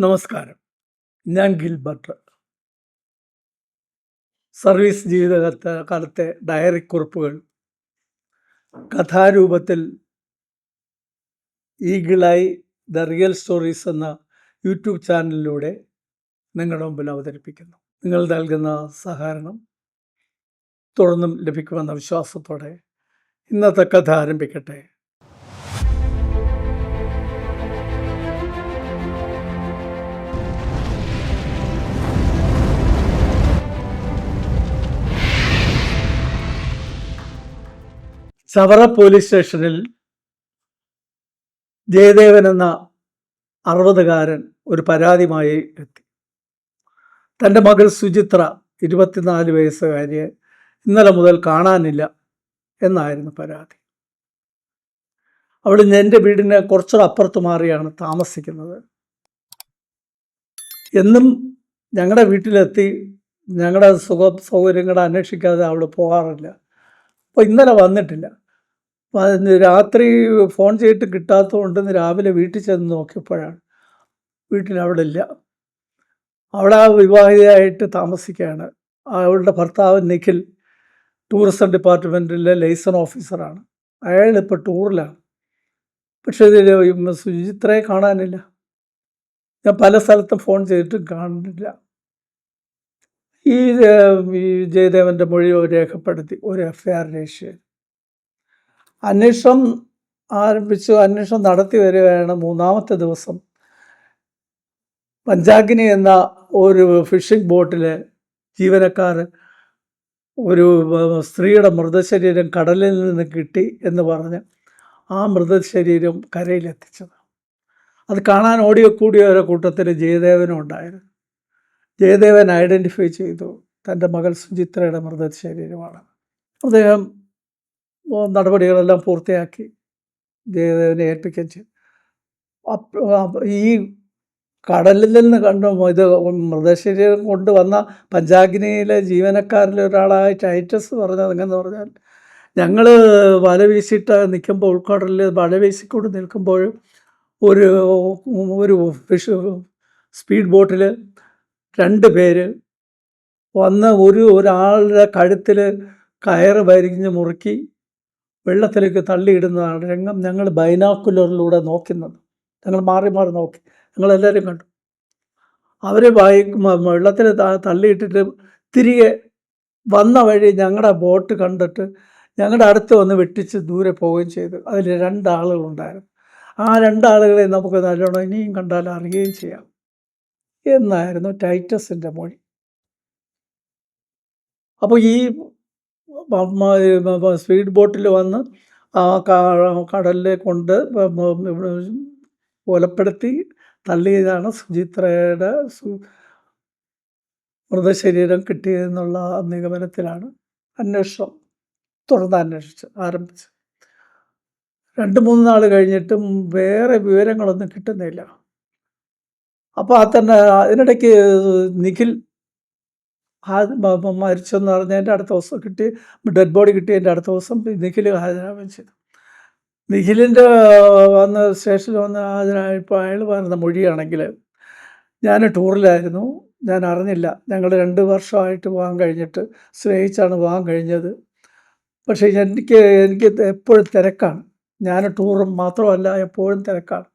നമസ്കാരം. ഞാൻ Gilbert service ജീവിതകാലത്തെ കാലത്തെ ഡയറി കുറിപ്പുകൾ. കഥാരൂപത്തിൽ ഈഗിളായി ദ റിയൽ സ്റ്റോറീസ് എന്ന യൂട്യൂബ് ചാനലിലൂടെ നിങ്ങളുടെ മുമ്പിൽ അവതരിപ്പിക്കുന്നു. നിങ്ങൾ നൽകുന്ന സഹകരണം തുടർന്നും ലഭിക്കുമെന്ന വിശ്വാസത്തോടെ ഇന്നത്തെ കഥ ആരംഭിക്കട്ടെ. ചവറ പോലീസ് സ്റ്റേഷനിൽ ജയദേവൻ എന്ന അറുപതുകാരൻ ഒരു പരാതിയുമായി എത്തി. തന്റെ മകൾ സുചിത്ര ഇരുപത്തിനാല് വയസ്സുകാരിയെ ഇന്നലെ മുതൽ കാണാനില്ല എന്നായിരുന്നു പരാതി. അവൾ എന്റെ വീടിന് കുറച്ചുകൂടെ അപ്പുറത്ത് മാറിയാണ് താമസിക്കുന്നത്. എന്നും ഞങ്ങളുടെ വീട്ടിലെത്തി ഞങ്ങളുടെ സുഖ സൗകര്യങ്ങളെ അന്വേഷിക്കാതെ അവൾ പോകാറില്ല. അപ്പോൾ ഇന്നലെ വന്നിട്ടില്ല. രാത്രി ഫോൺ ചെയ്തിട്ട് കിട്ടാത്തതുകൊണ്ട് രാവിലെ വീട്ടിൽ ചെന്ന് നോക്കിയപ്പോഴാണ്. വീട്ടിൽ അവിടെ ഇല്ല. അവിടെ വിവാഹിതയായിട്ട് താമസിക്കുകയാണ്. അവളുടെ ഭർത്താവ് നിഖിൽ ടൂറിസം ഡിപ്പാർട്ട്മെന്റിലെ ലൈസൺ ഓഫീസറാണ്. അയാൾ ഇപ്പോൾ ടൂറിലാണ്. പക്ഷേ സുചിത്രയെ കാണാനില്ല. ഞാൻ പല സ്ഥലത്തും ഫോൺ ചെയ്തിട്ടും കാണുന്നില്ല. ഈ ജയദേവന്റെ മൊഴി രേഖപ്പെടുത്തി ഒരു എഫ് ഐ ആർ രജിസ്റ്റർ അന്വേഷണം ആരംഭിച്ചു അന്വേഷണം നടത്തി വരികയാണ് മൂന്നാമത്തെ ദിവസം. പഞ്ചാഗ്നി എന്ന ഒരു ഫിഷിംഗ് ബോട്ടിൽ ജീവനക്കാർ ഒരു സ്ത്രീയുടെ മൃതശരീരം കടലിൽ നിന്ന് കിട്ടി എന്ന് പറഞ്ഞ് ആ മൃതശരീരം കരയിലെത്തിച്ചത് അത് കാണാൻ ഓടിക്കൂടിയവരുടെ കൂട്ടത്തിൽ ജയദേവനും ഉണ്ടായിരുന്നു. ജയദേവൻ ഐഡന്റിഫൈ ചെയ്തു. തന്റെ മകൾ സുചിത്രയുടെ മൃതശരീരമാണ് അദ്ദേഹം നടപടികളെല്ലാം പൂർത്തിയാക്കി ജയദേവനെ ഏൽപ്പിക്കുകയും ചെയ്തു. ഈ കടലിൽ നിന്ന് കണ്ടു ഇത് മൃതശരീരം കൊണ്ടുവന്ന പഞ്ചാഗ്നിയിലെ ജീവനക്കാരിൽ ഒരാളായ ടൈറ്റസ് പറഞ്ഞത് എങ്ങനെ പറഞ്ഞാൽ ഞങ്ങൾ വല വീശിയിട്ട് നിൽക്കുമ്പോൾ ഉൾക്കടലിൽ വല വീശിക്കൊണ്ട് നിൽക്കുമ്പോഴും ഒരു ഒരു സ്പീഡ് ബോട്ടിൽ രണ്ട് പേര് വന്ന് ഒരു ഒരാളുടെ കഴുത്തിൽ കയറ് വരിഞ്ഞ് മുറുക്കി വെള്ളത്തിലേക്ക് തള്ളിയിടുന്നതാണ് രംഗം ഞങ്ങൾ ബൈനാക്കുലറിലൂടെ നോക്കുന്നത്. ഞങ്ങൾ മാറി മാറി നോക്കി. ഞങ്ങളെല്ലാവരും കണ്ടു. അവർ വെള്ളത്തിൽ തള്ളിയിട്ടിട്ട് തിരികെ വന്ന വഴി ഞങ്ങളുടെ ബോട്ട് കണ്ടിട്ട് ഞങ്ങളുടെ അടുത്ത് വന്ന് വെട്ടിച്ച് ദൂരെ പോവുകയും ചെയ്തു. അതിൽ രണ്ടാളുകളുണ്ടായിരുന്നു. ആ രണ്ടാളുകളെ നമുക്ക് നല്ലോണം ഇനിയും കണ്ടാൽ അറിയുകയും ചെയ്യാം. എന്നായിരുന്നു ടൈറ്റസിന്റെ മൊഴി. അപ്പോൾ ഈ സ്പീഡ് ബോട്ടിൽ വന്ന് ആ കടലിലെ കൊണ്ട് കൊലപ്പെടുത്തി തള്ളിയതാണ് സുചിത്രയുടെ മൃതശരീരം കിട്ടിയതെന്നുള്ള നിഗമനത്തിലാണ് അന്വേഷണം തുടർന്ന് അന്വേഷിച്ച് ആരംഭിച്ചത് രണ്ട് മൂന്ന് നാൾ കഴിഞ്ഞിട്ടും വേറെ വിവരങ്ങളൊന്നും കിട്ടുന്നില്ല. അപ്പോൾ ആ തന്നെ അതിനിടയ്ക്ക് നിഖിൽ മരിച്ചെന്ന് പറഞ്ഞതിന്റെ അടുത്ത ദിവസം കിട്ടി ഡെഡ് ബോഡി കിട്ടിയതിന്റെ അടുത്ത ദിവസം നിഖിൽ ഹാജരാവുകയും ചെയ്തു. നിഖിലിന്റെ വന്ന് സ്റ്റേഷനിൽ വന്ന് ഹാജരായപ്പോൾ അയാൾ പറഞ്ഞ മൊഴിയാണെങ്കിൽ ഞാൻ ടൂറിലായിരുന്നു ഞാൻ അറിഞ്ഞില്ല ഞങ്ങൾ രണ്ട് വർഷമായിട്ട് പോകാൻ കഴിഞ്ഞിട്ട് സ്നേഹിച്ചാണ് പോകാൻ കഴിഞ്ഞത്. പക്ഷേ എനിക്ക് എനിക്ക് എപ്പോഴും തിരക്കാണ്. ഞാൻ ടൂറും മാത്രമല്ല എപ്പോഴും തിരക്കാണ്.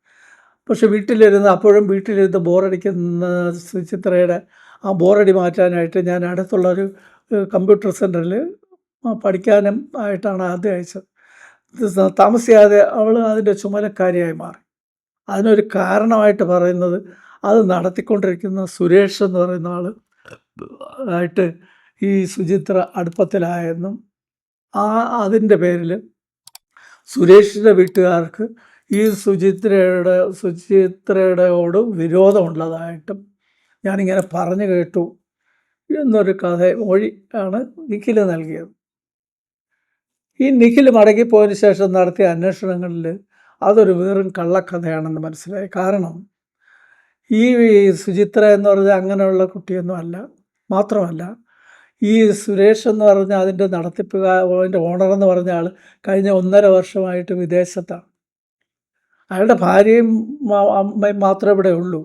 പക്ഷെ വീട്ടിലിരുന്ന് അപ്പോഴും വീട്ടിലിരുന്ന് ബോറടിക്കുന്ന സുചിത്രയുടെ ആ ബോറടി മാറ്റാനായിട്ട് ഞാൻ അടുത്തുള്ള ഒരു കമ്പ്യൂട്ടർ സെന്ററിൽ പഠിക്കാനും ആയിട്ടാണ് ആദ്യം അയച്ചത്. താമസിയാതെ അവൾ അതിന്റെ ചുമലക്കാരിയായി മാറി. അതിനൊരു കാരണമായിട്ട് പറയുന്നത് അത് നടത്തിക്കൊണ്ടിരിക്കുന്ന സുരേഷ് എന്ന് പറയുന്ന ആൾ ആയിട്ട് ഈ സുചിത്ര അടുപ്പത്തിലായെന്നും ആ അതിന്റെ പേരിൽ സുരേഷിന്റെ വീട്ടുകാർക്ക് ഈ സുചിത്രയുടെ സുചിത്രയുടെയോടും വിരോധമുള്ളതായിട്ടും ഞാനിങ്ങനെ പറഞ്ഞു കേട്ടു എന്നൊരു കഥ മൊഴി ആണ് നിഖിൽ നൽകിയത്. ഈ നിഖിൽ മടങ്ങിപ്പോയതിന് ശേഷം നടത്തിയ അന്വേഷണങ്ങളിൽ അതൊരു വെറും കള്ളക്കഥയാണെന്ന് മനസ്സിലായി. കാരണം ഈ സുചിത്ര എന്ന് പറഞ്ഞാൽ അങ്ങനെയുള്ള കുട്ടിയൊന്നും അല്ല മാത്രമല്ല ഈ സുരേഷ് എന്ന് പറഞ്ഞ അതിന്റെ നടത്തിപ്പ് അതിന്റെ ഓണർ എന്ന് പറഞ്ഞ ആൾ കഴിഞ്ഞ ഒന്നര വർഷമായിട്ട് വിദേശത്താണ്. അയാളുടെ ഭാര്യയും അമ്മയും മാത്രമേ ഇവിടെ ഉള്ളൂ.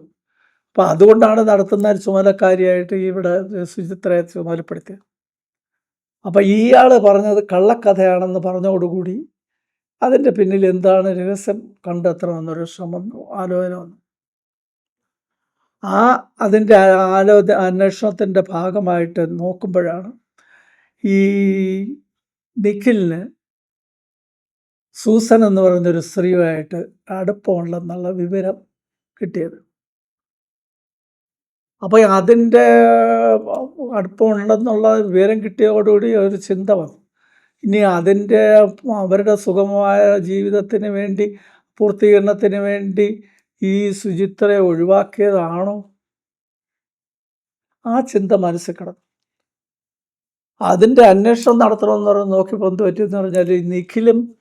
അപ്പോൾ അതുകൊണ്ടാണ് നടത്തുന്ന ഒരു ചുമതലക്കാരിയായിട്ട് ഇവിടെ സുചിത്രയെ ചുമതലപ്പെടുത്തിയത്. അപ്പം ഇയാൾ പറഞ്ഞത് കള്ളക്കഥയാണെന്ന് പറഞ്ഞതോടുകൂടി അതിന്റെ പിന്നിൽ എന്താണ് രഹസ്യം കണ്ടെത്തണമെന്നൊരു ശ്രമം ആലോചന വന്നു. ആ അതിന്റെ ആലോ അന്വേഷണത്തിന്റെ ഭാഗമായിട്ട് നോക്കുമ്പോഴാണ് ഈ നിഖിലിന് സൂസൻ എന്ന് പറയുന്നൊരു സ്ത്രീയുമായിട്ട് അടുപ്പമുണ്ടെന്നുള്ള വിവരം കിട്ടിയത്. അപ്പോൾ അതിന്റെ അടുപ്പമുണ്ടെന്നുള്ള വിവരം കിട്ടിയതോടുകൂടി ഒരു ചിന്ത വന്നു. ഇനി അതിന്റെ അവരുടെ സുഗമമായ ജീവിതത്തിന് വേണ്ടി പൂർത്തീകരണത്തിന് വേണ്ടി ഈ ശുചിത്രയെ ഒഴിവാക്കിയതാണോ? ആ ചിന്ത മനസ്സിൽ കിടന്നു. അതിന്റെ അന്വേഷണം നടത്തണമെന്ന് പറഞ്ഞ് നോക്കിയപ്പോൾ എന്ത് പറ്റിയെന്ന് പറഞ്ഞാൽ നിഖിലും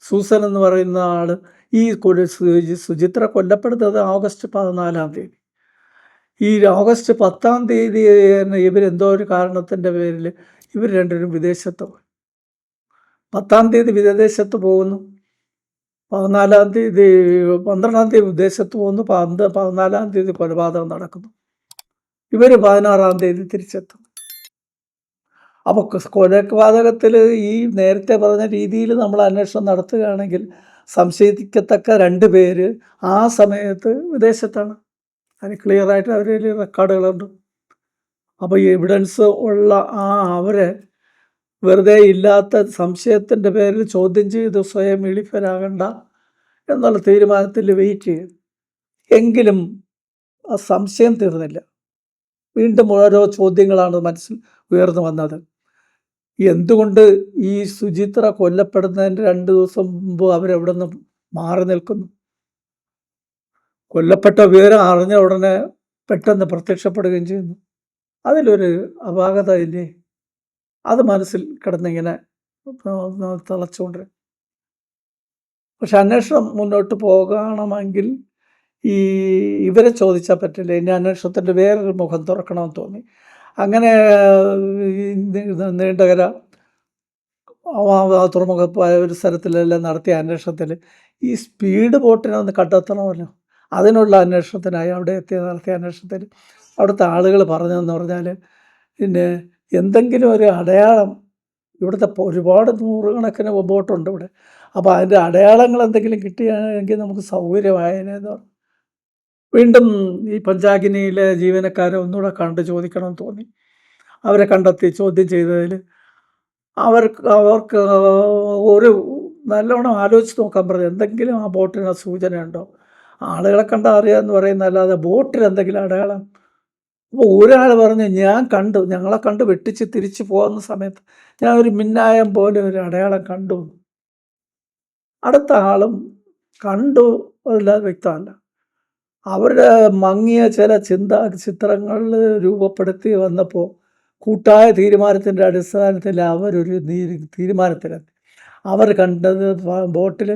സൂസൻ എന്ന് പറയുന്ന ആൾ ഈ സുചിത്ര കൊല്ലപ്പെടുന്നത് ഓഗസ്റ്റ് പതിനാലാം തീയതി. ഈ ഓഗസ്റ്റ് പത്താം തീയതി ഇവരെന്തോ ഒരു കാരണത്തിന്റെ പേരിൽ ഇവർ രണ്ടുപേരും വിദേശത്ത് പോയി. പത്താം തീയതി വിദേശത്ത് പോകുന്നു. പതിനാലാം തീയതി പന്ത്രണ്ടാം തീയതി വിദേശത്ത് പോകുന്നു. പന്ത് പതിനാലാം തീയതി കൊലപാതകം നടക്കുന്നു. ഇവർ പതിനാറാം തീയതി തിരിച്ചെത്തും. അപ്പോൾ കൊലപാതകത്തിൽ ഈ നേരത്തെ പറഞ്ഞ രീതിയിൽ നമ്മൾ അന്വേഷണം നടത്തുകയാണെങ്കിൽ സംശയിക്കത്തക്ക രണ്ട് പേര് ആ സമയത്ത് വിദേശത്താണ്. അതിന് ക്ലിയറായിട്ട് അവരിൽ റെക്കോർഡുകളുണ്ട് അപ്പോൾ ഈ എവിഡൻസ് ഉള്ള ആ അവരെ വെറുതെ ഇല്ലാത്ത സംശയത്തിന്റെ പേരിൽ ചോദ്യം ചെയ്ത് സ്വയം എളിപ്പരാകണ്ട എന്നുള്ള തീരുമാനത്തിൽ വെയിറ്റ് ചെയ്യും എങ്കിലും ആ സംശയം തീർന്നില്ല. വീണ്ടും ഓരോ ചോദ്യങ്ങളാണ് മനസ്സിൽ ഉയർന്നു വന്നത്. എന്തുകൊണ്ട് ഈ സുചിത്ര കൊല്ലപ്പെടുന്നതിന്റെ രണ്ട് ദിവസം മുമ്പ് അവരെവിടെ നിന്ന് മാറി നിൽക്കുന്നു? കൊല്ലപ്പെട്ട വിവരം അറിഞ്ഞ ഉടനെ പെട്ടെന്ന് പ്രത്യക്ഷപ്പെടുകയും ചെയ്യുന്നു. അതിലൊരു അപാകത ഇല്ലേ? അത് മനസ്സിൽ കിടന്നിങ്ങനെ തിളച്ചുകൊണ്ട്. പക്ഷെ അന്വേഷണം മുന്നോട്ട് പോകണമെങ്കിൽ ഈ ഇവരെ ചോദിച്ചാൽ പറ്റില്ല. ഇനി അന്വേഷണത്തിന്റെ വേറൊരു മുഖം തുറക്കണമെന്ന് തോന്നി. അങ്ങനെ നീണ്ടകര തുറമുഖ ഒരു സ്ഥലത്തിലെല്ലാം നടത്തിയ അന്വേഷണത്തിൽ ഈ സ്പീഡ് ബോട്ടിനെ ഒന്ന് കണ്ടെത്തണമല്ലോ. അതിനുള്ള അന്വേഷണത്തിനായി അവിടെ എത്തിയ നടത്തിയ അന്വേഷണത്തിൽ അവിടുത്തെ ആളുകൾ പറഞ്ഞതെന്ന് പറഞ്ഞാൽ പിന്നെ എന്തെങ്കിലും ഒരു അടയാളം ഇവിടുത്തെ ഒരുപാട് നൂറുകണക്കിന് ബോട്ടുണ്ട് ഇവിടെ. അപ്പോൾ അതിന്റെ അടയാളങ്ങൾ എന്തെങ്കിലും കിട്ടിയാണെങ്കിൽ നമുക്ക് സൗകര്യമായതിനെന്ന് പറഞ്ഞു. വീണ്ടും ഈ പഞ്ചാഗിനിയിലെ ജീവനക്കാരെ ഒന്നുകൂടെ കണ്ട് ചോദിക്കണം തോന്നി. അവരെ കണ്ടെത്തി ചോദ്യം ചെയ്തതിൽ അവർക്ക് അവർക്ക് ഒരു നല്ലവണ്ണം ആലോചിച്ച് നോക്കാൻ പറഞ്ഞു. എന്തെങ്കിലും ആ ബോട്ടിന് സൂചനയുണ്ടോ? ആളുകളെ കണ്ടാൽ അറിയാമെന്ന് പറയുന്നതല്ലാതെ ബോട്ടിൽ എന്തെങ്കിലും അടയാളം? അപ്പോൾ ഒരാൾ പറഞ്ഞു ഞാൻ കണ്ടു. ഞങ്ങളെ കണ്ട് വെട്ടിച്ച് തിരിച്ചു പോകുന്ന സമയത്ത് ഞാൻ ഒരു മിന്നായം പോലെ ഒരു അടയാളം കണ്ടു. അടുത്ത ആളും കണ്ടു അല്ലാതെ വ്യക്തമല്ല. അവരുടെ മങ്ങിയ ചില ചിന്താ ചിത്രങ്ങൾ രൂപപ്പെടുത്തി വന്നപ്പോൾ കൂട്ടായ തീരുമാനത്തിന്റെ അടിസ്ഥാനത്തിൽ അവരൊരു തീരുമാനത്തിലെത്തി. അവർ കണ്ടത് ബോട്ടിൽ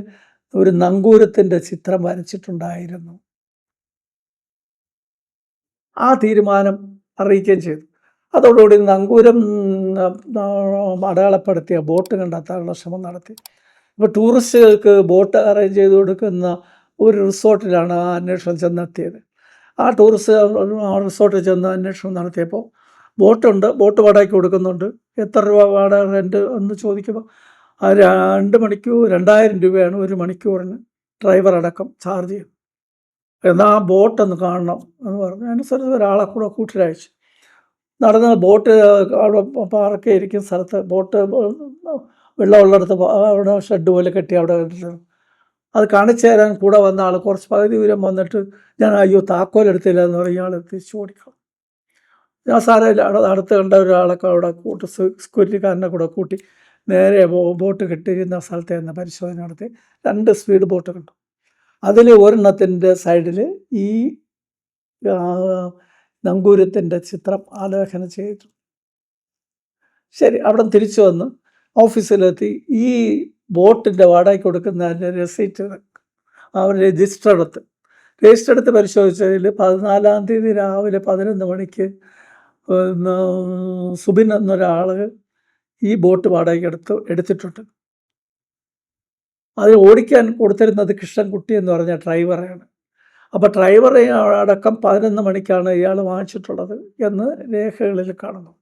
ഒരു നങ്കൂരത്തിന്റെ ചിത്രം വരച്ചിട്ടുണ്ടായിരുന്നു. ആ തീരുമാനം അറിയിക്കുകയും ചെയ്തു. അതോടുകൂടി നങ്കൂരം അടയാളപ്പെടുത്തിയ ബോട്ട് കണ്ടെത്താനുള്ള ശ്രമം നടത്തി. ഇപ്പോൾ ടൂറിസ്റ്റുകൾക്ക് ബോട്ട് അറേഞ്ച് ചെയ്ത് കൊടുക്കുന്ന ഒരു റിസോർട്ടിലാണ് ആ അന്വേഷണം ചെന്നെത്തിയത്. ആ ടൂറിസ്റ്റ് ആ റിസോർട്ടിൽ ചെന്ന് അന്വേഷണം നടത്തിയപ്പോൾ ബോട്ടുണ്ട് ബോട്ട് വാടകയ്ക്ക് കൊടുക്കുന്നുണ്ട്. എത്ര രൂപ വാടക റെന്റ് എന്ന് ചോദിക്കുമ്പോൾ ആ രണ്ട് മണിക്കൂർ രണ്ടായിരം രൂപയാണ് ഒരു മണിക്കൂറിന് ഡ്രൈവർ അടക്കം ചാർജ് ചെയ്യും എന്നാൽ ആ ബോട്ടൊന്ന് കാണണം എന്ന് പറഞ്ഞു. അതിനനുസരിച്ച് ഒരാളെ കൂടെ കൂട്ടിലയച്ചു. നടന്ന് ബോട്ട് അവിടെ പാർക്ക് ഇരിക്കുന്ന സ്ഥലത്ത് ബോട്ട് വെള്ളമുള്ളിടത്ത് അവിടെ ഷെഡ് പോലെ കെട്ടി അവിടെ അത് തരാൻ കൂടെ വന്ന ആൾ കുറച്ച് പകുതി ദൂരം വന്നിട്ട് ഞാൻ അയ്യോ താക്കോലെടുത്തില്ല എന്ന് പറഞ്ഞ ആൾ തിരിച്ചു ഓടിക്കണം. ഞാൻ സാറേ അടുത്ത് കണ്ട ഒരാളൊക്കെ അവിടെ കൂട്ടി സെക്യൂരിറ്റിക്കാരനെ കൂടെ കൂട്ടി നേരെ ബോട്ട് കിട്ടിയിരുന്ന സ്ഥലത്ത് നിന്ന് പരിശോധന നടത്തി. രണ്ട് സ്പീഡ് ബോട്ട് കണ്ടു. അതിൽ ഒരെണ്ണത്തിന്റെ സൈഡിൽ ഈ നങ്കൂരത്തിന്റെ ചിത്രം ആലേഖനം ചെയ്തിട്ടുണ്ട്. ശരി അവിടെ തിരിച്ചു വന്ന് ഓഫീസിലെത്തി ഈ ബോട്ടിന്റെ വാടകയ്ക്ക് കൊടുക്കുന്നതിന്റെ റെസീറ്റ് അവർ രജിസ്റ്റർ എടുത്ത്. രജിസ്റ്റർ എടുത്ത് പരിശോധിച്ചതിൽ പതിനാലാം തീയതി രാവിലെ പതിനൊന്ന് മണിക്ക് സുബിൻ എന്നൊരാൾ ഈ ബോട്ട് വാടകയ്ക്ക് എടുത്ത് എടുത്തിട്ടുണ്ട്. അതിൽ ഓടിക്കാൻ കൊടുത്തിരുന്നത് കൃഷ്ണൻകുട്ടി എന്ന് പറഞ്ഞ ഡ്രൈവറാണ് അപ്പോൾ ഡ്രൈവറെ അടക്കം പതിനൊന്ന് മണിക്കാണ് ഇയാൾ വാങ്ങിച്ചിട്ടുള്ളത് എന്ന് രേഖകളിൽ കാണുന്നു.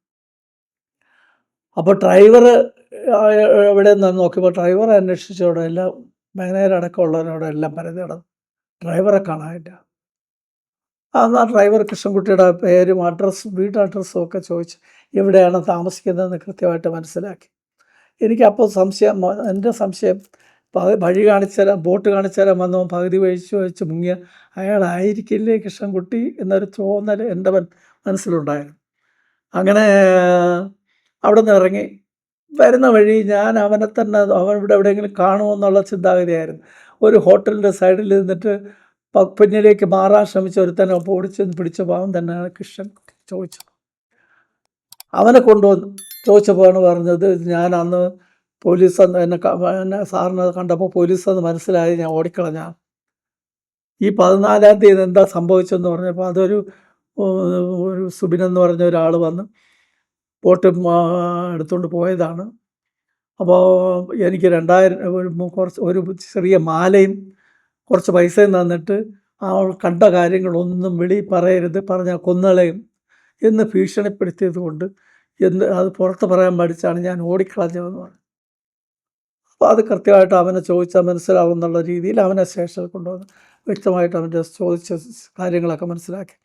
അപ്പോൾ ഡ്രൈവർ എവിടെ നിന്ന് നോക്കിയപ്പോൾ ഡ്രൈവറെ അന്വേഷിച്ചവിടെ എല്ലാം മാനേജർ അടക്കമുള്ളവരോടെ എല്ലാം പരതി നടന്നു. ഡ്രൈവറെ കാണാനില്ല. അന്ന് ആ ഡ്രൈവർ കൃഷ്ണൻകുട്ടിയുടെ പേരും അഡ്രസ്സും വീട്ട് അഡ്രസ്സും ഒക്കെ ചോദിച്ച് എവിടെയാണ് താമസിക്കുന്നതെന്ന് കൃത്യമായിട്ട് മനസ്സിലാക്കി. എനിക്കപ്പോൾ സംശയം എന്റെ സംശയം വഴി കാണിച്ചാലും ബോട്ട് കാണിച്ചാലും വന്നവൻ പകുതി വഴിച്ച് വെച്ച് മുങ്ങിയ അയാളായിരിക്കില്ലേ കൃഷ്ണൻകുട്ടി എന്നൊരു തോന്നൽ എന്റെ മനസ്സിലുണ്ടായിരുന്നു. അങ്ങനെ അവിടെ നിന്ന് ഇറങ്ങി വരുന്ന വഴി ഞാൻ അവനെ തന്നെ അവൻ ഇവിടെ എവിടെയെങ്കിലും കാണുമോ എന്നുള്ള ചിന്താഗതിയായിരുന്നു. ഒരു ഹോട്ടലിന്റെ സൈഡിൽ നിന്നിട്ട് പിന്നിലേക്ക് മാറാൻ ശ്രമിച്ച ഒരുത്തനെ ഓടിച്ച് പിടിച്ച പാവം തന്നെയാണ് കൃഷ്ണൻ ചോദിച്ചത് അവനെ കൊണ്ടുവന്നു ചോദിച്ചപ്പോഴാണ് പറഞ്ഞത് ഞാൻ അന്ന് പോലീസ് അന്ന് എന്നെ എന്നെ സാറിനെ കണ്ടപ്പോൾ പോലീസ് എന്ന് മനസ്സിലായി ഞാൻ ഓടിക്കളഞ്ഞ. ഈ പതിനാലാം തീയതി എന്താ സംഭവിച്ചെന്ന് പറഞ്ഞപ്പോൾ അതൊരു ഒരു സുബിൻ എന്ന് പറഞ്ഞ ഒരാൾ വന്ന് ബോട്ട് എടുത്തുകൊണ്ട് പോയതാണ്. അപ്പോൾ എനിക്ക് രണ്ടായിരം ഒരു കുറച്ച് ഒരു ചെറിയ മാലയും കുറച്ച് പൈസയും തന്നിട്ട് ആ കണ്ട കാര്യങ്ങളൊന്നും വെളി പറയരുത് പറഞ്ഞാൽ കൊന്നളയും എന്ന് ഭീഷണിപ്പെടുത്തിയത് കൊണ്ട് എന്ന് അത് പുറത്ത് പറയാൻ പഠിച്ചാണ് ഞാൻ ഓടിക്കളഞ്ഞതെന്ന് പറഞ്ഞു. അപ്പോൾ അത് കൃത്യമായിട്ട് അവനെ ചോദിച്ചാൽ മനസ്സിലാവും എന്നുള്ള രീതിയിൽ അവനെ സ്റ്റേഷനിൽ കൊണ്ടുവന്ന് വ്യക്തമായിട്ട് അവന്റെ ചോദിച്ച കാര്യങ്ങളൊക്കെ മനസ്സിലാക്കി.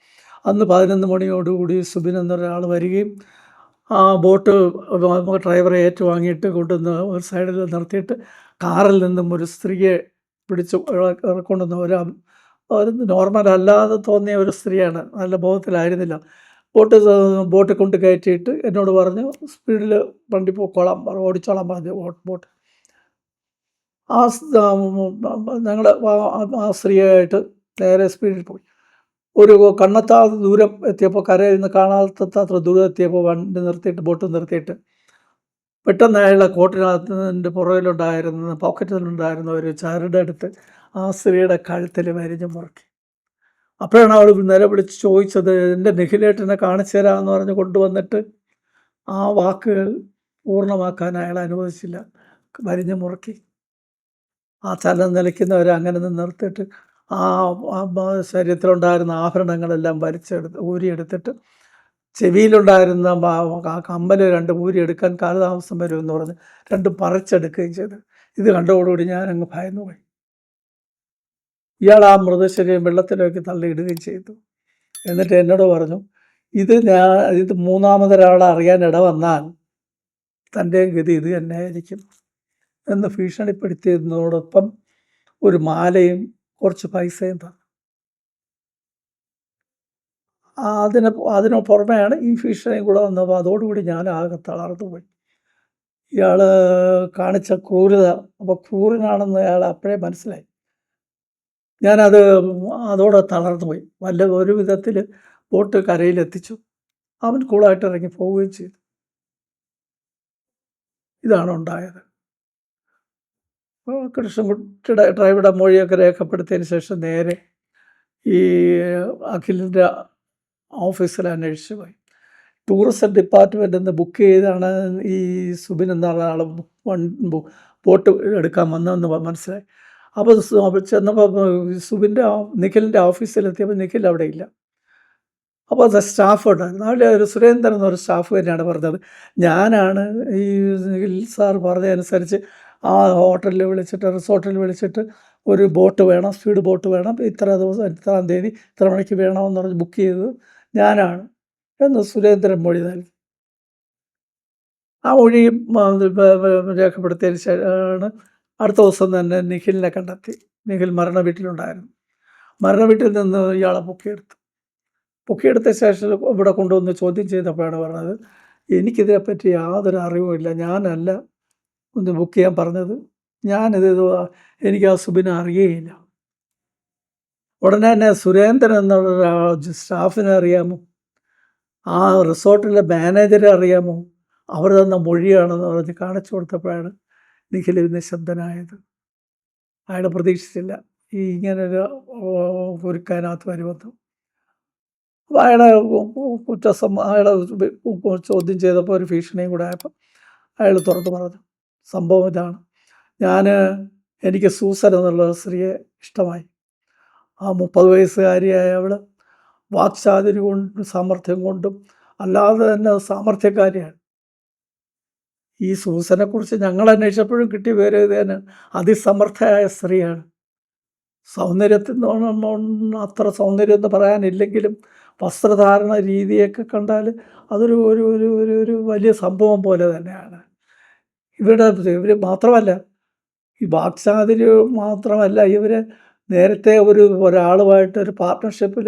അന്ന് പതിനൊന്ന് മണിയോടുകൂടി സുബിൻ എന്നൊരാൾ വരികയും ആ ബോട്ട് ഡ്രൈവറെ ഏറ്റുവാങ്ങിയിട്ട് കൊണ്ടുവന്ന് ഒരു സൈഡിൽ നിർത്തിയിട്ട് കാറിൽ നിന്നും ഒരു സ്ത്രീയെ പിടിച്ച് കൊണ്ടുവന്ന് ഒരു ഒരു നോർമൽ അല്ലാതെ തോന്നിയ ഒരു സ്ത്രീയാണ്. നല്ല ബോധത്തിലായിരുന്നില്ല. ബോട്ട് ബോട്ട് കൊണ്ട് കയറ്റിയിട്ട് എന്നോട് പറഞ്ഞു സ്പീഡിൽ വണ്ടി പോക്കോളാം ഓടിച്ചോളാം പറഞ്ഞു ബോട്ട്. ആ ഞങ്ങൾ ആ സ്ത്രീയായിട്ട് നേരെ സ്പീഡിൽ പോയി. ഒരു കണ്ണെത്താത്ത ദൂരം എത്തിയപ്പോൾ കരയിൽ നിന്ന് കാണാത്തത്ര ദൂരം എത്തിയപ്പോൾ വണ്ടി നിർത്തിയിട്ട് ബോട്ട് നിർത്തിയിട്ട് പെട്ടെന്ന് അയാളുടെ കോട്ടിനകത്തിന്റെ പുറകിലുണ്ടായിരുന്ന പോക്കറ്റിലുണ്ടായിരുന്ന ഒരു ചരട് എടുത്ത് ആ സ്ത്രീയുടെ കഴുത്തിൽ വരിഞ്ഞ് മുറുക്കി. അപ്പോഴാണ് അവൾ നിലവിളിച്ച് ചോദിച്ചത് എന്റെ നിഖിലേട്ടനെ കാണിച്ചു തരാമെന്ന് പറഞ്ഞ് കൊണ്ടുവന്നിട്ട് ആ വാക്കുകൾ പൂർണമാക്കാൻ അയാൾ അനുവദിച്ചില്ല. വരിഞ്ഞ് മുറുക്കി. ആ ചലനം നിലയ്ക്കുന്നവരെ അങ്ങനെ നിന്ന് നിർത്തിയിട്ട് ആ ശരീരത്തിലുണ്ടായിരുന്ന ആഭരണങ്ങളെല്ലാം വലിച്ചെടുത്ത് ഊരിയെടുത്തിട്ട് ചെവിയിലുണ്ടായിരുന്ന കമ്പൽ രണ്ട് ഊരിയെടുക്കാൻ കാലതാമസം വരുമെന്ന് പറഞ്ഞ് രണ്ടും പറിച്ചെടുക്കുകയും ചെയ്തു. ഇത് കണ്ടതോടുകൂടി ഞാൻ അങ്ങ് ഭയന്നു പോയി ഇയാൾ ആ മൃതശരീരം വെള്ളത്തിലേക്ക് തള്ളിയിടുകയും ചെയ്തു. എന്നിട്ട് എന്നോട് പറഞ്ഞു ഇത് ഞാൻ ഇത് മൂന്നാമതൊരാളെ അറിയാൻ ഇട വന്നാൽ തന്റെ ഗതി ഇത് തന്നെയായിരിക്കും എന്ന് ഭീഷണിപ്പെടുത്തിയതിനോടൊപ്പം ഒരു മാലയും കുറച്ച് പൈസയും തന്നു. അതിന് അതിന് പുറമെയാണ് ഈ ഭീഷണിയും കൂടെ വന്നപ്പോൾ അതോടുകൂടി ഞാൻ ആകെ തളർന്നു പോയി. ഇയാൾ കാണിച്ച ക്രൂരത അപ്പോൾ ക്രൂരനാണെന്ന് അയാൾ അപ്പോഴേ മനസ്സിലായി. ഞാനത് അതോടെ തളർന്നു പോയി. വല്ല ഒരു വിധത്തിൽ ബോട്ട് കരയിലെത്തിച്ചു അവൻ കൂളായിട്ട് ഇറങ്ങി പോവുകയും ചെയ്തു. ഇതാണ് ഉണ്ടായത്. കൃഷ്ണൻകുട്ടിയുടെ ഡ്രൈവറുടെ മൊഴിയൊക്കെ രേഖപ്പെടുത്തിയതിന് ശേഷം നേരെ ഈ അഖിലിന്റെ ഓഫീസിൽ അന്വേഷിച്ച് പോയി. ടൂറിസം ഡിപ്പാർട്ട്മെന്റിൽ നിന്ന് ബുക്ക് ചെയ്താണ് ഈ സുബിൻ എന്ന ആൾ ബോട്ട് എടുക്കാൻ വന്നതെന്ന് മനസ്സിലായി. അപ്പോൾ ചെന്നപ്പോൾ സുബിന്റെ നിഖിലിന്റെ ഓഫീസിലെത്തിയപ്പോൾ നിഖിൽ അവിടെ ഇല്ല. അപ്പോൾ അത് സ്റ്റാഫ് ഉണ്ടായിരുന്നു അവിടെ ഒരു സുരേന്ദ്രൻ എന്നൊരു സ്റ്റാഫ് തന്നെയാണ് പറഞ്ഞത്. ഞാനാണ് ഈ നിഖിൽ സാർ പറഞ്ഞതനുസരിച്ച് ആ ഹോട്ടലിൽ വിളിച്ചിട്ട് റിസോർട്ടിൽ വിളിച്ചിട്ട് ഒരു ബോട്ട് വേണം സ്പീഡ് ബോട്ട് വേണം. ഇത്ര ദിവസം ഇത്രാം തീയതി ഇത്ര മണിക്ക് വേണമെന്ന് പറഞ്ഞ് ബുക്ക് ചെയ്തത് ഞാനാണ്. എന്ന് സുരേന്ദ്രൻ മൊഴി നൽകി. ആ മൊഴിയും രേഖപ്പെടുത്തിയതിന് ശേഷമാണ് അടുത്ത ദിവസം തന്നെ നിഖിലിനെ കണ്ടെത്തി. നിഖിൽ മരണ വീട്ടിലുണ്ടായിരുന്നു. മരണ വീട്ടിൽ നിന്ന് ഇയാളെ പൊക്കിയെടുത്തു. പൊക്കിയെടുത്ത ശേഷം ഇവിടെ കൊണ്ടുവന്ന് ചോദ്യം ചെയ്തപ്പോഴാണ് പറഞ്ഞത് എനിക്കിതിനെപ്പറ്റി യാതൊരു അറിവുമില്ല. ഞാനല്ല ഒന്ന് ബുക്ക് ചെയ്യാൻ പറഞ്ഞത്. ഞാനിത് എനിക്ക് ആ സുബിനെ അറിയേയില്ല. ഉടനെ തന്നെ സുരേന്ദ്രൻ എന്നുള്ള സ്റ്റാഫിനെ അറിയാമോ? ആ റിസോർട്ടിലെ മാനേജറെ അറിയാമോ? അവർ തന്ന മൊഴിയാണെന്ന് പറഞ്ഞ് കാണിച്ചു കൊടുത്തപ്പോഴാണ് നിഖിൽ നിശബ്ദനായത്. അയാൾ പ്രതീക്ഷിച്ചില്ല. ഈ ഇങ്ങനൊരു ഒരുക്കാനകത്ത് വരുമെന്ന്. അയാളെ കുറ്റസം അയാളെ ചോദ്യം ചെയ്തപ്പോൾ ഒരു ഭീഷണിയും കൂടെ ആയപ്പോൾ അയാൾ തുറന്നു പറഞ്ഞു. സംഭവം ഇതാണ്. ഞാൻ എനിക്ക് സൂസൻ എന്നുള്ള സ്ത്രീയെ ഇഷ്ടമായി. ആ മുപ്പത് വയസ്സുകാരിയായ അവൾ വാക്സാധന കൊണ്ടും സാമർഥ്യം കൊണ്ടും അല്ലാതെ തന്നെ സാമർഥ്യക്കാരിയാണ്. ഈ സൂസനെക്കുറിച്ച് ഞങ്ങൾ അന്വേഷിച്ചപ്പോഴും കിട്ടിയ പേര് തന്നെ. അതിസമർത്ഥയായ സ്ത്രീയാണ്. സൗന്ദര്യത്തിൽ നിന്ന് അത്ര സൗന്ദര്യം എന്ന് പറയാനില്ലെങ്കിലും വസ്ത്രധാരണ രീതിയൊക്കെ കണ്ടാൽ അതൊരു ഒരു ഒരു ഒരു വലിയ സംഭവം പോലെ തന്നെയാണ്. ഇവരുടെ ഇവർ മാത്രമല്ല. ഈ വാക്ചാതുര്യം മാത്രമല്ല ഇവർ നേരത്തെ ഒരു ഒരാളുമായിട്ട് ഒരു പാർട്ട്ണർഷിപ്പിൽ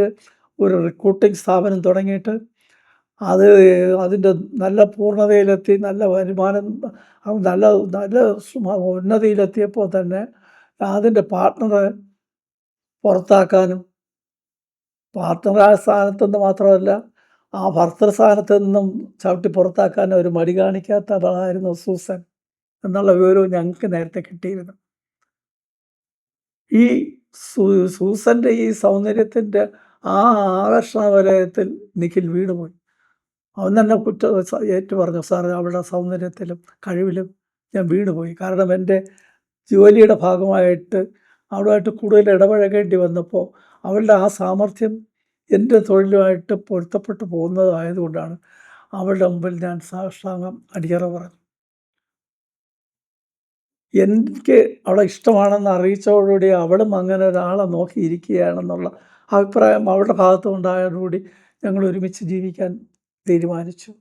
ഒരു റിക്രൂട്ടിംഗ് സ്ഥാപനം തുടങ്ങിയിട്ട് അത് അതിന്റെ നല്ല പൂർണതയിലെത്തി നല്ല വരുമാനം നല്ല നല്ല ഉന്നതിയിലെത്തിയപ്പോൾ തന്നെ അതിന്റെ പാർട്ട്ണറെ പുറത്താക്കാനും പാർട്ട്ണറായ സ്ഥാനത്തു നിന്ന് മാത്രമല്ല ആ ഭർത്തൃ സ്ഥാനത്ത് നിന്നും ചവിട്ടി പുറത്താക്കാൻ ഒരു മടി കാണിക്കാത്ത ആളായിരുന്നു സൂസൻ. എന്നുള്ള വിവരവും ഞങ്ങൾക്ക് നേരത്തെ കിട്ടിയിരുന്നു. ഈ സൂസന്റെ ഈ സൗന്ദര്യത്തിന്റെ ആ ആകർഷണ വലയത്തിൽ നിഖിൽ വീണുപോയി. അവൻ തന്നെ കുറ്റ ഏറ്റു പറഞ്ഞു സാർ അവളുടെ സൗന്ദര്യത്തിലും കഴിവിലും ഞാൻ വീണുപോയി. കാരണം എന്റെ ജോലിയുടെ ഭാഗമായിട്ട് അവളുമായിട്ട് കൂടുതൽ ഇടപഴകേണ്ടി വന്നപ്പോൾ അവളുടെ ആ സാമർഥ്യം എന്റെ തൊഴിലുമായിട്ട് പൊരുത്തപ്പെട്ടു പോകുന്നതായതുകൊണ്ടാണ് അവളുടെ മുമ്പിൽ ഞാൻ സാഷ്ടാംഗം അടിയറ പറഞ്ഞു. എനിക്ക് അവളെ ഇഷ്ടമാണെന്ന് അറിയിച്ചതോടുകൂടി അവളും അങ്ങനെ ഒരാളെ നോക്കിയിരിക്കുകയാണെന്നുള്ള അഭിപ്രായം അവളുടെ ഭാഗത്തുണ്ടായതോടുകൂടി ഞങ്ങൾ ഒരുമിച്ച് ജീവിക്കാൻ തീരുമാനിച്ചു.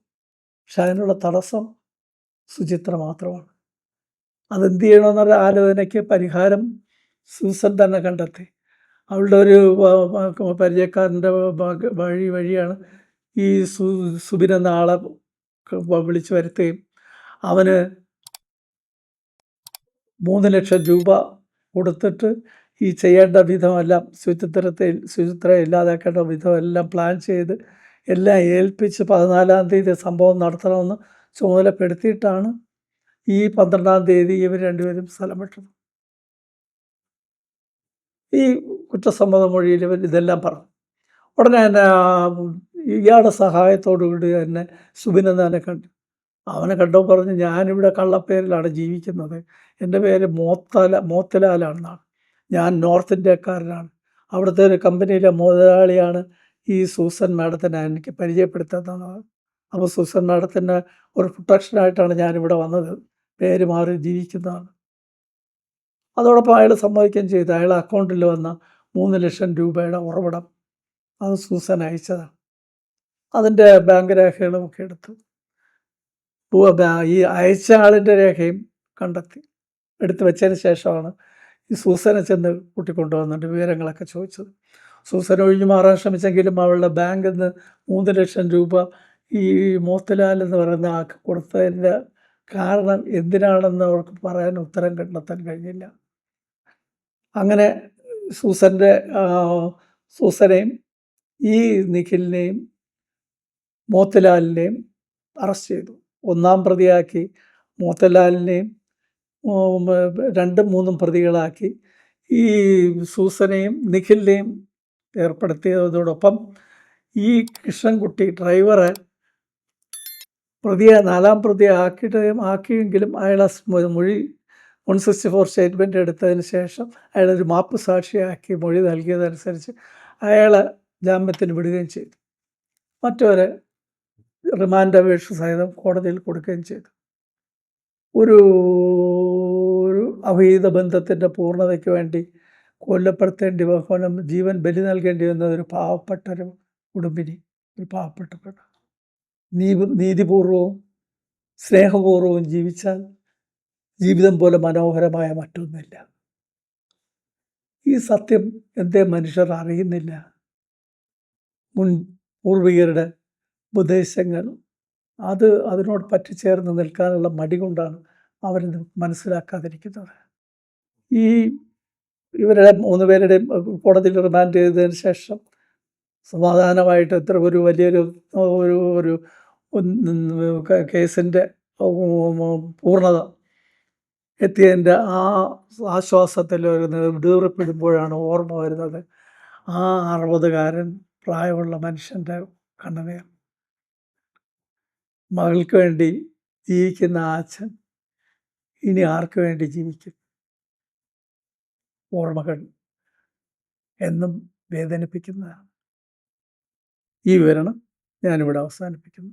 പക്ഷെ അതിനുള്ള തടസ്സം സുചിത്ര മാത്രമാണ്. അതെന്ത് ചെയ്യണമെന്നുള്ള ആലോചനയ്ക്ക് പരിഹാരം സൂസൻ തന്നെ കണ്ടെത്തി. അവളുടെ ഒരു പരിചയക്കാരന്റെ വഴി വഴിയാണ് ഈ സു സുബിൻ എന്ന ആളെ വിളിച്ചു വരുത്തുകയും അവന് മൂന്ന് ലക്ഷം രൂപ കൊടുത്തിട്ട് ഈ ചെയ്യേണ്ട വിധമെല്ലാം ശുചിത്രത്തെ ശുചിത്ര ഇല്ലാതാക്കേണ്ട വിധമെല്ലാം പ്ലാൻ ചെയ്ത് എല്ലാം ഏൽപ്പിച്ച് പതിനാലാം തീയതി സംഭവം നടത്തണമെന്ന് ചുമതലപ്പെടുത്തിയിട്ടാണ് ഈ പന്ത്രണ്ടാം തീയതി ഇവർ രണ്ടുപേരും സ്ഥലം വിട്ടത് ഈ കുറ്റസമ്മത മൊഴിയിൽ ഇവർ ഇതെല്ലാം പറഞ്ഞു. ഉടനെ തന്നെ ഇയാളുടെ സഹായത്തോടു കൂടി തന്നെ സുബിനെന്ന് തന്നെ കണ്ടു. അവനെ കണ്ടോ പറഞ്ഞ് ഞാനിവിടെ കള്ളപ്പേരിലാണ് ജീവിക്കുന്നത്. എന്റെ പേര് മോത്തല മോത്തലാലാണെന്നാണ്. ഞാൻ നോർത്ത് ഇന്ത്യക്കാരനാണ്. അവിടുത്തെ ഒരു കമ്പനിയിലെ മുതലാളിയാണ് ഈ സൂസൻ മാഡത്തിനെ എനിക്ക് പരിചയപ്പെടുത്തുന്നത്. അപ്പോൾ സൂസൻ മാഡത്തിന്റെ ഒരു പ്രൊട്ടക്ഷനായിട്ടാണ് ഞാനിവിടെ വന്നത്. പേര് മാറി ജീവിക്കുന്നതാണ്. അതോടൊപ്പം അയാൾ സമ്മതിക്കുകയും ചെയ്തു. അയാളെ അക്കൗണ്ടിൽ വന്ന മൂന്ന് ലക്ഷം രൂപയുടെ ഉറവിടം അത് സൂസൻ അയച്ചതാണ്. അതിന്റെ ബാങ്ക് രേഖകളും ഒക്കെ എടുത്തു. ഈ അയച്ച ആളിന്റെ രേഖയും കണ്ടെത്തി. എടുത്തു വെച്ചതിന് ശേഷമാണ് ഈ സൂസനെ ചെന്ന് കൂട്ടിക്കൊണ്ടുവന്നിട്ട് വിവരങ്ങളൊക്കെ ചോദിച്ചത്. സൂസൻ ഒഴിഞ്ഞു മാറാൻ ശ്രമിച്ചെങ്കിലും അവളുടെ ബാങ്കിൽ നിന്ന് മൂന്ന് ലക്ഷം രൂപ ഈ മോത്തിലാൽ എന്ന് പറയുന്ന ആൾക്ക് കൊടുത്തതിന്റെ കാരണം എന്തിനാണെന്ന് അവർക്ക് പറയാൻ ഉത്തരം കണ്ടെത്താൻ കഴിഞ്ഞില്ല. അങ്ങനെ സൂസന്റെ സൂസനെയും ഈ നിഖിലിനെയും മോത്തിലാലിനെയും അറസ്റ്റ് ചെയ്തു. ഒന്നാം പ്രതിയാക്കി മോത്തലാലിനെയും രണ്ടും മൂന്നും പ്രതികളാക്കി. ഈ സൂസനെയും നിഖിലിനെയും ഏർപ്പെടുത്തിയതോടൊപ്പം ഈ കൃഷ്ണൻകുട്ടി ഡ്രൈവറെ പ്രതിയെ നാലാം പ്രതിയെ ആക്കിയിട്ട് ആക്കിയെങ്കിലും അയാളെ മൊഴി വൺ സിക്സ്റ്റി ഫോർ സ്റ്റേറ്റ്മെന്റ് എടുത്തതിന് ശേഷം അയാളൊരു മാപ്പ് സാക്ഷിയാക്കി മൊഴി നൽകിയതനുസരിച്ച് അയാളെ ജാമ്യത്തിന് വിടുകയും ചെയ്തു. മറ്റവരെ റിമാൻഡ് അപേക്ഷ സഹിതം കോടതിയിൽ കൊടുക്കുകയും ചെയ്തു. ഒരു ഒരു അഭീത ബന്ധത്തിന്റെ പൂർണതയ്ക്ക് വേണ്ടി കൊല്ലപ്പെടുത്തേണ്ടി കൊല്ലം ജീവൻ ബലി നൽകേണ്ടി വന്നത് ഒരു പാവപ്പെട്ട ഒരു കുടുംബിനി ഒരു പാവപ്പെട്ട പെണ്ണ്. നീതി നീതിപൂർവവും സ്നേഹപൂർവവും ജീവിച്ചാൽ ജീവിതം പോലെ മനോഹരമായ മറ്റൊന്നില്ല. ഈ സത്യം എന്തേ മനുഷ്യർ അറിയുന്നില്ല. മുൻ പൂർവികരുടെ ഉപദേശങ്ങൾ. അത് അതിനോട് പറ്റിച്ചേർന്ന് നിൽക്കാനുള്ള മടി കൊണ്ടാണ് അവരിത് മനസ്സിലാക്കാതിരിക്കുന്നത്. ഈ ഇവരുടെ മൂന്ന് പേരുടെയും കോടതിയിൽ റിമാൻഡ് ചെയ്തതിന് ശേഷം സമാധാനമായിട്ട് എത്ര ഒരു വലിയൊരു ഒരു ഒരു കേസിന്റെ പൂർണത എത്തിയതിന്റെ ആ ആശ്വാസത്തിൽ ഒരു വിടുവിറപ്പിടുമ്പോഴാണ് ഓർമ്മ വരുന്നത്. ആ അറുപതുകാരൻ പ്രായമുള്ള മനുഷ്യന്റെ കണ്ണുനീർ മകൾക്ക് വേണ്ടി ജീവിക്കുന്ന അച്ഛൻ ഇനി ആർക്ക് വേണ്ടി ജീവിക്കും? ഓർമ്മകൾ എന്നും വേദനിപ്പിക്കുന്നതാണ്. ഈ വിവരണം ഞാനിവിടെ അവസാനിപ്പിക്കുന്നു.